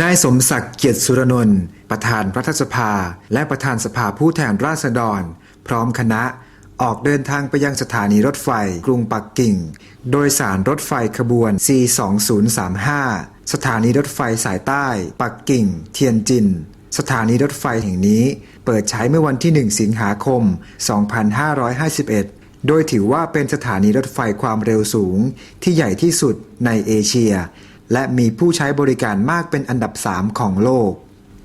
นายสมศักดิ์เกียรติสุรนนท์ประธานรัฐสภา และประธานสภาผู้แทนราษฎร พร้อมคณะออกเดินทางไปยังสถานีรถไฟกรุงปักกิ่ง โดยสารรถไฟขบวน C2035 สถานีรถไฟสายใต้ ปักกิ่ง เทียนจิน สถานีรถไฟแห่งนี้ เปิดใช้เมื่อวันที่ 1 สิงหาคม 2551 โดยถือว่าเป็นสถานีรถไฟความเร็วสูงที่ใหญ่ที่สุดในเอเชีย และมีผู้ใช้บริการมากเป็นอันดับ 3 ของโลก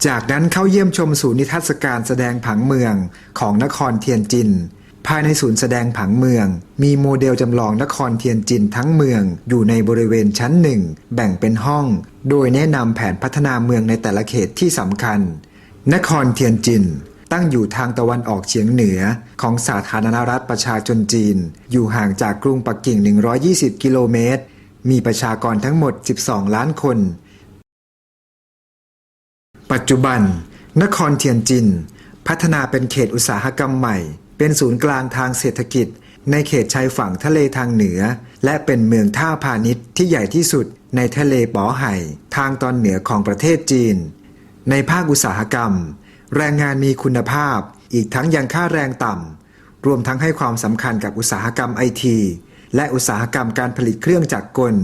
จากนั้นเข้าเยี่ยมชมศูนย์นิทรรศการแสดงผังเมืองของนครเทียนจิน ภายในศูนย์แสดงผังเมือง มีโมเดลจำลองนครเทียนจินทั้งเมืองอยู่ในบริเวณชั้นหนึ่งแบ่งเป็นห้อง โดยแนะนำแผนพัฒนาเมืองในแต่ละเขตที่สำคัญ นครเทียนจินตั้งอยู่ทางตะวันออกเฉียงเหนือของสาธารณรัฐประชาชนจีน อยู่ห่างจากกรุงปักกิ่ง 120 กิโลเมตร มีประชากรทั้งหมด 12 ล้านคน ปัจจุบัน นครเทียนจิน พัฒนาเป็นเขตอุตสาหกรรมใหม่ เป็นศูนย์กลางทางเศรษฐกิจ ในเขตชายฝั่งทะเลทางเหนือ และเป็นเมืองท่าพาณิชย์ที่ใหญ่ที่สุดในทะเลป๋อไห่ ทางตอนเหนือของประเทศจีน ในภาคอุตสาหกรรม แรงงานมีคุณภาพ อีกทั้งยังค่าแรงต่ำรวมทั้งให้ความสำคัญกับอุตสาหกรรมไอที และอุตสาหกรรมการผลิตเครื่องจักรกล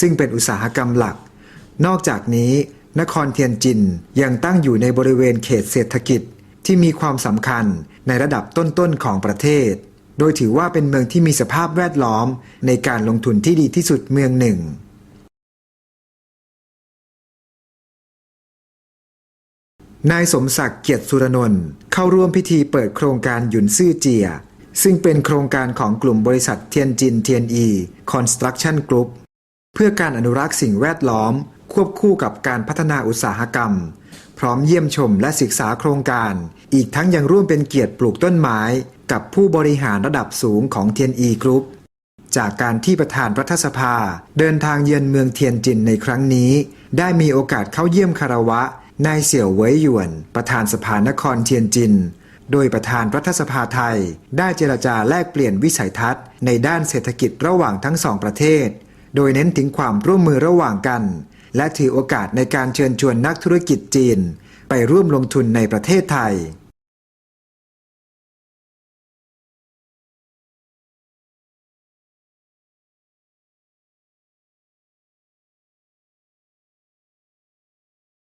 ซึ่งเป็นอุตสาหกรรมหลัก นอกจากนี้ นครเทียนจินยังตั้งอยู่ในบริเวณเขตเศรษฐกิจที่มีความสำคัญในระดับต้นๆของประเทศ โดยถือว่าเป็นเมืองที่มีสภาพแวดล้อมในการลงทุนที่ดีที่สุดเมืองหนึ่งนายสมศักดิ์เกียรติสุรนนท์เข้าร่วมพิธีเปิดโครงการหยุนซื่อเจีย ซึ่งเป็นโครงการของกลุ่มบริษัทเทียนจินเทียนอีคอนสตรักชั่นกรุ๊ปเพื่อการอนุรักษ์สิ่งแวดล้อม ควบคู่กับการพัฒนาอุตสาหกรรม พร้อมเยี่ยมชมและศึกษาโครงการ อีกทั้งยังร่วมเป็นเกียรติปลูกต้นไม้ กับผู้บริหารระดับสูงของเทียนอีกรุ๊ปจากการที่ประธานรัฐสภา เดินทางเยือนเมืองเทียนจินในครั้งนี้ ได้มีโอกาสเข้าเยี่ยมคารวะนายเสี่ยวเหวยหยวน ประธานสภานครเทียนจิน โดยประธานรัฐสภาไทย ได้เจรจาแลกเปลี่ยนวิสัยทัศน์ ในด้านเศรษฐกิจระหว่างทั้งสองประเทศ โดยเน้นถึงความร่วมมือระหว่างกัน และถือโอกาสในการเชิญชวนนักธุรกิจจีน ไปร่วมลงทุนในประเทศไทย